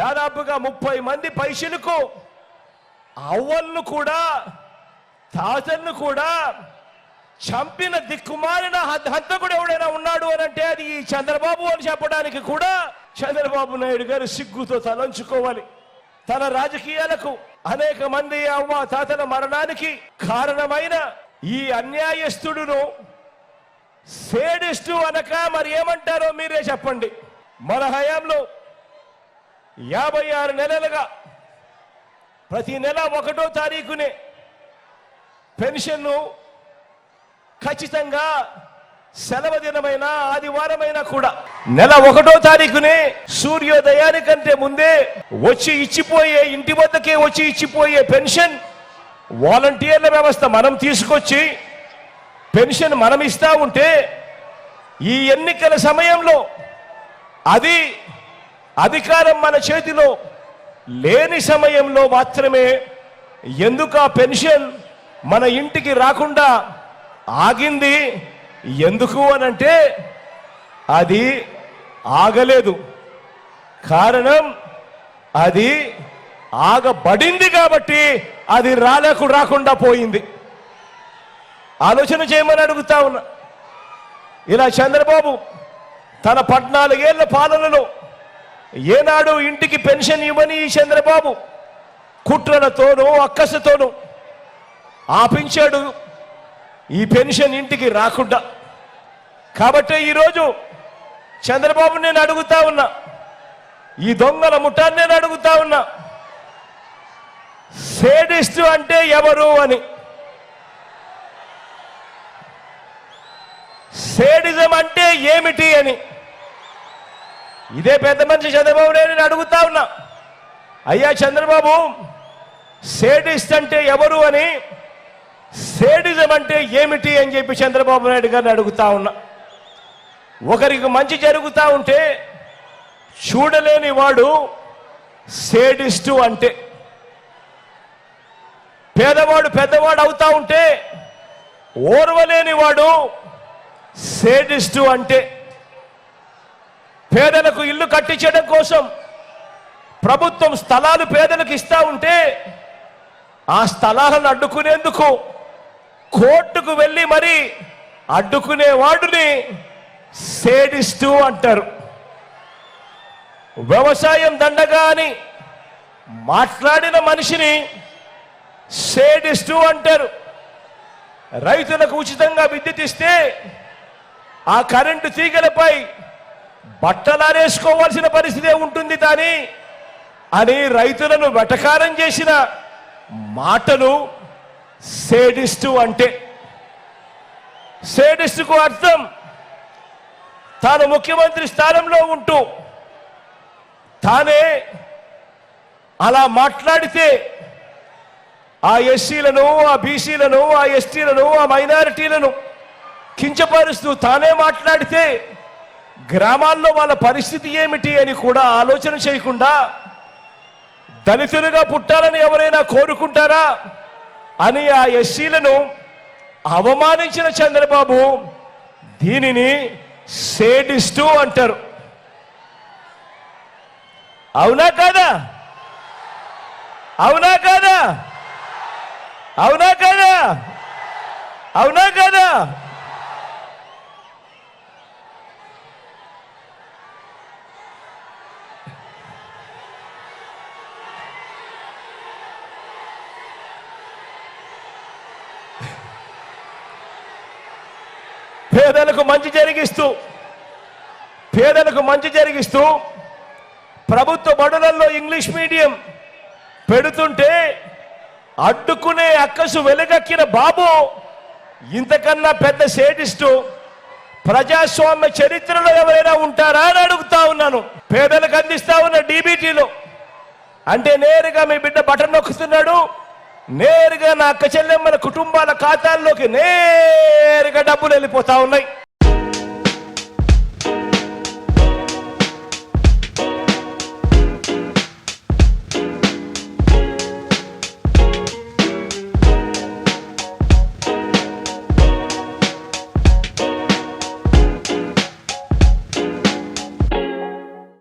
దాదాపుగా ముప్పై మంది పైసలకు అవ్వలను కూడా తాతన్ను కూడా చంపిన దిక్కుమాలిన హద్ద హంతకుడు ఎవడైనా ఉన్నాడు అని అంటే అది ఈ చంద్రబాబు అని చెప్పడానికి కూడా చంద్రబాబు నాయుడు గారు సిగ్గుతో తలంచుకోవాలి. తన రాజకీయాలకు అనేక మంది అవ్వ తాతల మరణానికి కారణమైన ఈ అన్యాయస్తుడును సేడిస్టు అనక మరి ఏమంటారో మీరే చెప్పండి. మన హయాంలో యాభై ఆరు నెలలుగా ప్రతి నెల ఒకటో తారీఖునే పెన్షన్ను ఖచ్చితంగా సెలవు దినమైన ఆదివారమైనా కూడా నెల ఒకటో తారీఖునే సూర్యోదయానికంటే ముందే వచ్చి ఇచ్చిపోయే ఇంటి వద్దకే వచ్చి ఇచ్చిపోయే పెన్షన్ వాలంటీర్ల వ్యవస్థ మనం తీసుకొచ్చి పెన్షన్ మనం ఇస్తా ఉంటే ఈ ఎన్నికల సమయంలో అది అధికారం మన చేతిలో లేని సమయంలో మాత్రమే ఎందుకు ఆ పెన్షన్ మన ఇంటికి రాకుండా ఆగింది? ఎందుకు అనంటే అది ఆగలేదు. కారణం అది ఆగబడింది కాబట్టి అది రాలేకు రాకుండా పోయింది. ఆలోచన చేయమని అడుగుతా ఉన్నా. ఇలా చంద్రబాబు తన పద్నాలుగేళ్ళ పాలనలో ఏనాడు ఇంటికి పెన్షన్ ఇవ్వని ఈ చంద్రబాబు. కుట్రలతోనూ అక్కసతోనూ ఆపించాడు ఈ పెన్షన్ ఇంటికి రాకుండా. కాబట్టి ఈరోజు చంద్రబాబు నేను అడుగుతా ఉన్నా ఈ దొంగల ముఠాన్ని నేను అడుగుతా ఉన్నా సేడిస్టు అంటే ఎవరు అని. సేడిజం అంటే ఏమిటి అని. ఇదే పెద్ద మనిషి చంద్రబాబు నాయుడు అడుగుతా ఉన్నా. అయ్యా చంద్రబాబు సేడిస్ట్ అంటే ఎవరు అని సేడిజం అంటే ఏమిటి అని చెప్పి చంద్రబాబు నాయుడు గారిని అడుగుతా ఉన్నా. ఒకరికి మంచి జరుగుతూ ఉంటే చూడలేని వాడు సేడిస్టు అంటే. పేదవాడు పెద్దవాడు అవుతా ఉంటే ఓర్వలేని వాడు సేడిస్టు అంటే. పేదలకు ఇల్లు కట్టించడం కోసం ప్రభుత్వం స్థలాలు పేదలకు ఇస్తా ఉంటే ఆ స్థలాలను అడ్డుకునేందుకు కోర్టుకు వెళ్ళి మరి అడ్డుకునే సేడిస్తూ అంటారు. వ్యవసాయం దండగా అని మాట్లాడిన మనిషిని సేడిస్తూ అంటారు. రైతులకు ఉచితంగా విద్యుత్ ఇస్తే ఆ కరెంటు తీగలపై బట్టలారేసుకోవాల్సిన పరిస్థితే ఉంటుంది కానీ అని రైతులను వెటకారం చేసిన మాటలు సేడిస్టు అంటే. సేడిస్టుకు అర్థం తాను ముఖ్యమంత్రి స్థానంలో ఉంటూ తానే అలా మాట్లాడితే ఆ ఎస్సీలను ఆ బీసీలను ఆ ఎస్టీలను ఆ మైనారిటీలను కించపరుస్తూ తానే మాట్లాడితే గ్రామాల్లో వాళ్ళ పరిస్థితి ఏమిటి అని కూడా ఆలోచన చేయకుండా దళితులుగా పుట్టాలని ఎవరైనా కోరుకుంటారా అని ఆ ఎస్సీలను అవమానించిన చంద్రబాబు దీనిని సేడిస్టు అంటారు. అవునా కాదా? అవునా కాదా? అవునా కాదా? అవునా కాదా? పేదలకు మంచి జరిగిస్తూ పేదలకు మంచి జరిగిస్తూ ప్రభుత్వ బడులలో ఇంగ్లీష్ మీడియం పెడుతుంటే అడ్డుకునే అక్కసు వెలుగక్కిన బాబు ఇంతకన్నా పెద్ద సేటిస్టు ప్రజాస్వామ్య చరిత్రలో ఎవరైనా ఉంటారా అని అడుగుతా ఉన్నాను. పేదలకు అందిస్తా ఉన్న డీబీటీలో అంటే నేరుగా మీ బిడ్డ బటన్ నొక్కుతున్నాడు. నేరుగా నా అక్క చెల్లెమ్మల కుటుంబాల ఖాతాల్లోకి నేరుగా డబ్బులు వెళ్ళిపోతా ఉన్నాయి.